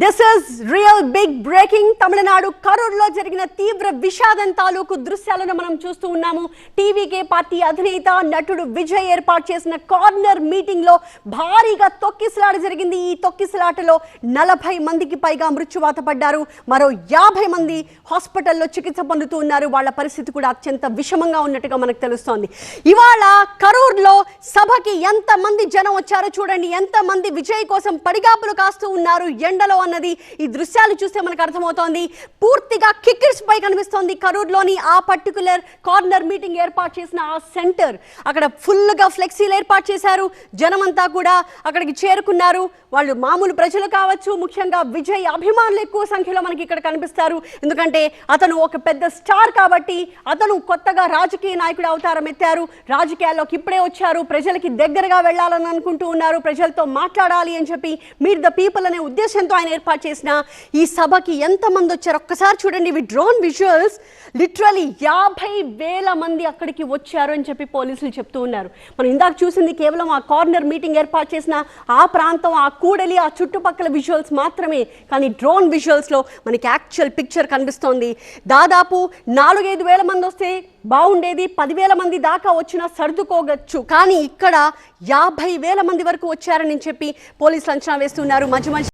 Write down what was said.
This is real big breaking Tamil Nadu కరూర్లో జరిగిన తీవ్ర విషాదం తాలూకు దృశ్యాలను మనం చూస్తూ ఉన్నాము. టీవీకే పార్టీ అధినేత నటుడు విజయ్ ఏర్పాటు చేసిన కార్నర్ మీటింగ్లో భారీగా తొక్కిసలాట జరిగింది. ఈ తొక్కిసలాటలో నలభై మందికి పైగా మృత్యువాత పడ్డారు. మరో యాభై మంది హాస్పిటల్లో చికిత్స పొందుతూ ఉన్నారు. వాళ్ళ పరిస్థితి కూడా అత్యంత విషమంగా ఉన్నట్టుగా మనకు తెలుస్తోంది. ఇవాళ కరూర్లో సభకి ఎంత మంది జనం వచ్చారో చూడండి. ఎంత మంది విజయ్ కోసం పడిగాపులు కాస్తూ ఉన్నారు. ఎండలో అన్నది ఈ దృశ్యాలు చూస్తే మనకు అర్థమవుతోంది. పూర్తిగా కిక్కర్స్ పై కనిపిస్తోంది. కరూర్లోని ఆ పర్టికులర్ కార్నర్ మీటింగ్ ఏర్పాటు చేసిన ఆ సెంటర్. అక్కడ ఫుల్గా ఫ్లెక్సీలు ఏర్పాటు చేశారు. జనమంతా కూడా అక్కడికి చేరుకున్నారు. వాళ్ళు మామూలు ప్రజలు కావచ్చు ముఖ్యంగా విజయ్ అభిమానులు ఎక్కువ సంఖ్యలో మనకి ఇక్కడ కనిపిస్తారు. ఎందుకంటే అతను ఒక పెద్ద స్టార్ కాబట్టి అతను కొత్తగా రాజకీయ నాయకుడు అవతారం ఎత్తారు. రాజకీయాల్లోకి ఇప్పుడే వచ్చారు. ప్రజలకి దగ్గరగా వెళ్ళాలని అనుకుంటూ ఉన్నారు. ప్రజలతో మాట్లాడాలి అని చెప్పి మీట్ ద పీపుల్ అనే ఉద్దేశంతో ఆయన ఏర్పాటు చేసిన ఈ సభకి ఎంతమంది వచ్చారు? ఒక్కసారి చూడండి ఇవి డ్రోన్ విజువల్స్. లిటరలీ యాభై వేల మంది అక్కడికి వచ్చారు అని చెప్పి పోలీసులు చెప్తూ ఉన్నారు. మనం ఇందాక చూసింది కేవలం ఆ కార్నర్ మీటింగ్ ఏర్పాటు చేసిన ఆ ప్రాంతం ఆ కూడలి ఆ చుట్టుపక్కల విజువల్స్ మాత్రమే. కానీ డ్రోన్ విజువల్స్లో మనకి యాక్చువల్ పిక్చర్ కనిపిస్తోంది. దాదాపు నాలుగైదు వేల మంది వస్తే బాగుండేది. పదివేల మంది దాకా వచ్చినా సర్దుకోగచ్చు కానీ ఇక్కడ యాభై వేల మంది వరకు వచ్చారని చెప్పి పోలీసులు అంచనా వేస్తున్నారు. మధ్య మధ్య